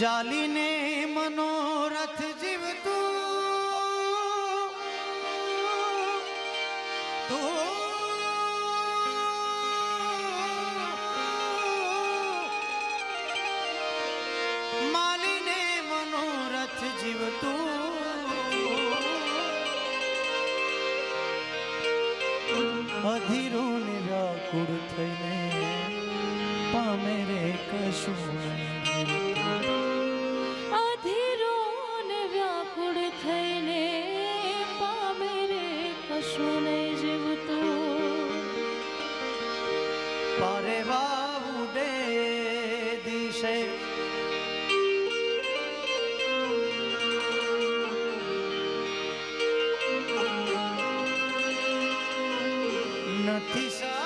જાલીને મનોરથ જીવતું. તો માલીને મનોરથ જીવતું. અધીરો નિરાકુળ થઈને પામે રે કશું નથી સાર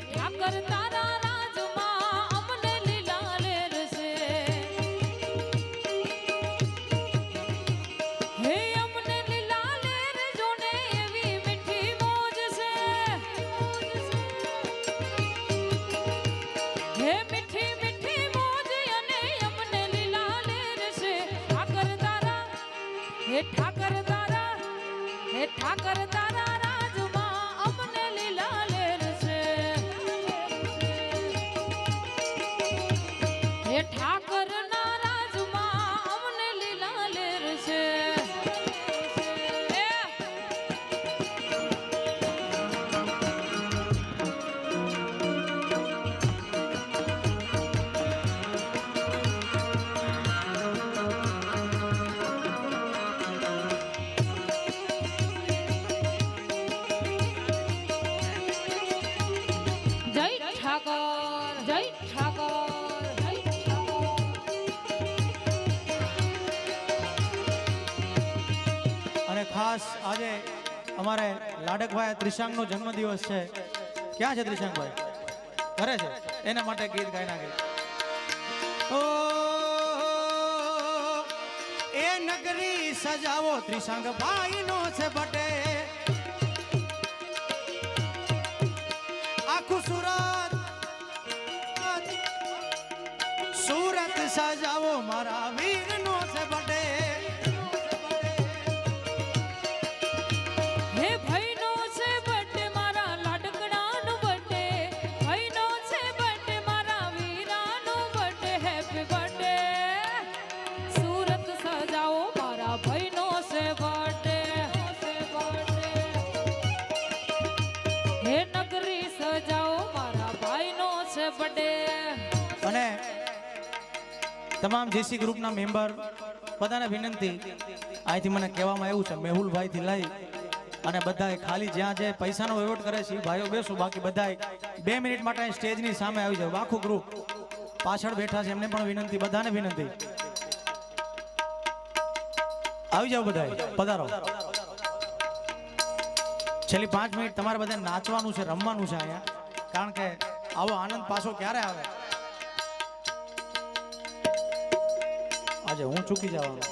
ઠાકર તારા હે અમને ઠાકોર જય ઠાકોર અને ખાસ આજે અમારે લાડકભાઈ ત્રિશાંગનો જન્મદિવસ છે. ક્યાં છે ત્રિશાંગભાઈ? ઘરે છે? એના માટે ગીત ગાઈ નાખે એ નગરી સજાવો ત્રિશાંગ ભાઈ નો છે બટે. આખું સુરત સજાવો મારા વીર નો છે બટે હે ભાઈનો છે બર્થડે મારા લાડકડાનો બર્થડે ભાઈનો છે બર્થડે મારા વીરાનો બર્થડે હેપી બર્થડે. સુરત સજાઓ મારા ભાઈનો છે બર્થડે હે નગરી સજાઓ મારા ભાઈનો છે બર્થડે અને તમામ જેસી ગ્રુપના મેમ્બર બધાને વિનંતી. અહીંથી મને કહેવામાં આવ્યું છે, મેહુલભાઈથી લઈ અને બધાએ ખાલી જ્યાં જે પૈસાનો વહીવટ કરે છે ભાઈઓ બેસું, બાકી બધાએ બે મિનિટ માટે સ્ટેજની સામે આવી જાવ આખું ગ્રુપ પાછળ બેઠા છે, એમને પણ વિનંતી, બધાને વિનંતી. આવી જાવ બધાએ પધારો. છેલ્લી પાંચ મિનિટ તમારે બધા નાચવાનું છે, રમવાનું છે અહીંયા. કારણ કે આવો આનંદ પાછો ક્યારે આવે? આજે હું ચૂકી જવાનું.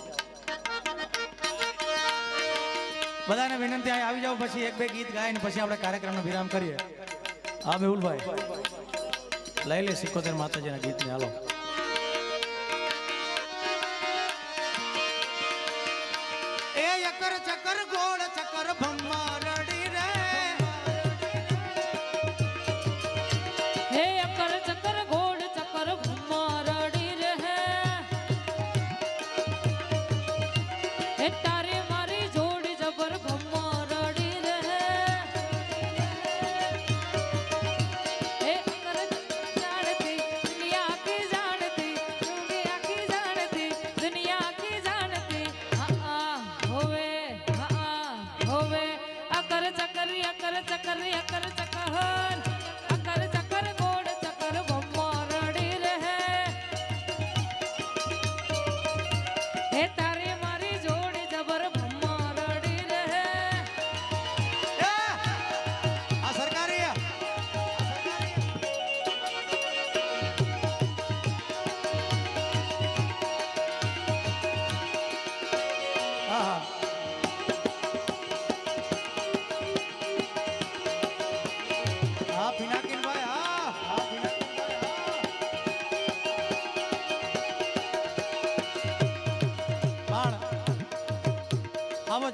બધાને વિનંતી આવી જાવ પછી એક બે ગીત ગાય ને પછી આપણે કાર્યક્રમનો વિરામ કરીએ. હા, મેહુલભાઈ. લઈ લે સિકોતેર માતાજીના ગીતને, હાલો.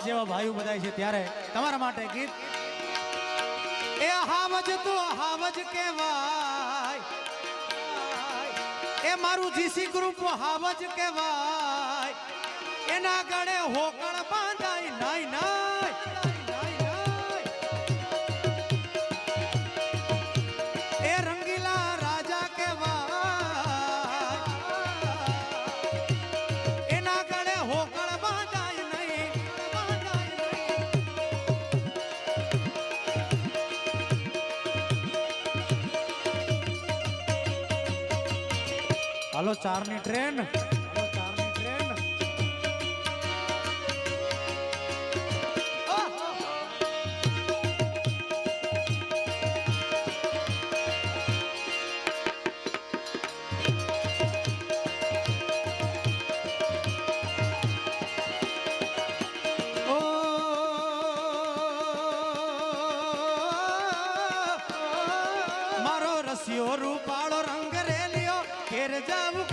જેવા ભાઈઓ બધાય છે ત્યારે તમારા માટે ગીત. એ હામજ તો હાવજ કહેવાય. એ મારું જીસી ગ્રુપ હાવજ કહેવાય. એના ગળે હોકળ બાંધાય નાય નાય હાલો ચારની ટ્રેન. મારો રસિયો રૂપાળો રંગ যাবুক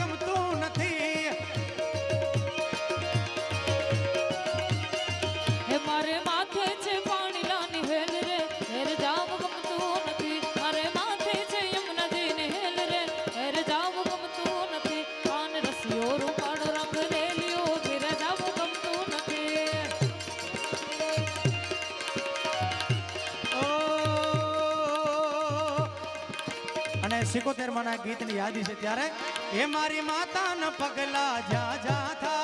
અને સિકોતેર ગીતની યાદી છે ત્યારે એ મારી માતાના પગલા જા જા થા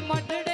મઢડા